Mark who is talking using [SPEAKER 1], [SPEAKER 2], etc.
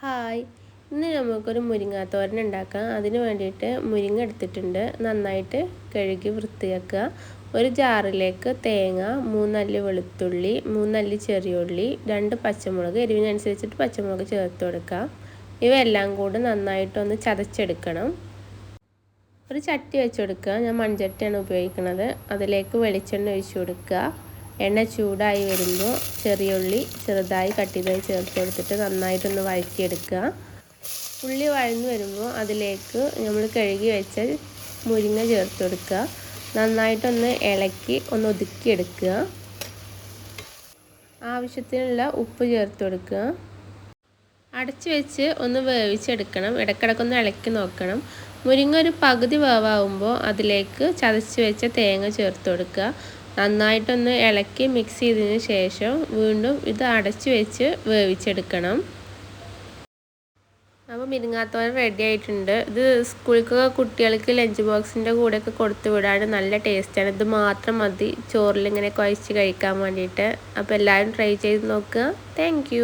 [SPEAKER 1] Hi. ഇന്ന് നമുക്കൊരു മുരിങ്ങാത്തോരൻ ഉണ്ടാക്കാം. അതിന് വേണ്ടിയിട്ട് മുരിങ്ങ എടുത്തിട്ടുണ്ട്. നന്നായിട്ട് കഴുകി വൃത്തിയാക്കുക. ഒരു ജാറിലേക്ക് തേങ്ങ മൂന്നല്ലി വെളുത്തുള്ളി മൂന്നല്ലി ചെറിയുള്ളി രണ്ട് പച്ചമുളക് എരിവിനനുസരിച്ചിട്ട് പച്ചമുളക് ചേർത്ത് കൊടുക്കുക ഇവയെല്ലാം കൂടെ നന്നായിട്ടൊന്ന് ചതച്ചെടുക്കണം. ഒരു ചട്ടി വെച്ചെടുക്കുക ഞാൻ മൺചട്ടിയാണ് ഉപയോഗിക്കുന്നത്. അതിലേക്ക് വെളിച്ചെണ്ണ ഒഴിച്ചു കൊടുക്കുക. എണ്ണ ചൂടായി വരുമ്പോൾ ചെറിയ ഉള്ളി ചെറുതായി കട്ട് ചെയ്തായി ചേർത്ത് കൊടുത്തിട്ട് നന്നായിട്ടൊന്ന് വഴറ്റിയെടുക്കുക. ഉള്ളി വഴന്നു വരുമ്പോൾ അതിലേക്ക് നമ്മൾ കഴുകി വെച്ച മുരിങ്ങ ചേർത്ത് കൊടുക്കുക. നന്നായിട്ടൊന്ന് ഇളക്കി ഒന്ന് ഒതുക്കിയെടുക്കുക. ആവശ്യത്തിനുള്ള ഉപ്പ് ചേർത്ത് കൊടുക്കുക. അടച്ചു വെച്ച് ഒന്ന് വേവിച്ചെടുക്കണം. ഇടക്കിടക്കൊന്ന് ഇളക്കി നോക്കണം. മുരിങ്ങ ഒരു പകുതി വേവാകുമ്പോൾ അതിലേക്ക് ചതച്ച് വെച്ച തേങ്ങ ചേർത്ത് കൊടുക്കുക. നന്നായിട്ടൊന്ന് ഇളക്കി മിക്സ് ചെയ്തതിന് ശേഷം വീണ്ടും ഇത് അടച്ചു വെച്ച് വേവിച്ചെടുക്കണം. അപ്പോൾ മിരിങ്ങാത്തോരം റെഡി ആയിട്ടുണ്ട്. ഇത് സ്കൂളിലൊക്കെ കുട്ടികൾക്ക് ലഞ്ച് ബോക്സിന്റെ കൂടെയൊക്കെ കൊടുത്തു വിടാൻ നല്ല ടേസ്റ്റാണ് ഇത് മാത്രം മതി. ചോറിൽ ഇങ്ങനെ കുഴച്ച് കഴിക്കാൻ വേണ്ടിയിട്ട്. അപ്പോൾ എല്ലാവരും ട്രൈ ചെയ്ത് നോക്കുക. താങ്ക്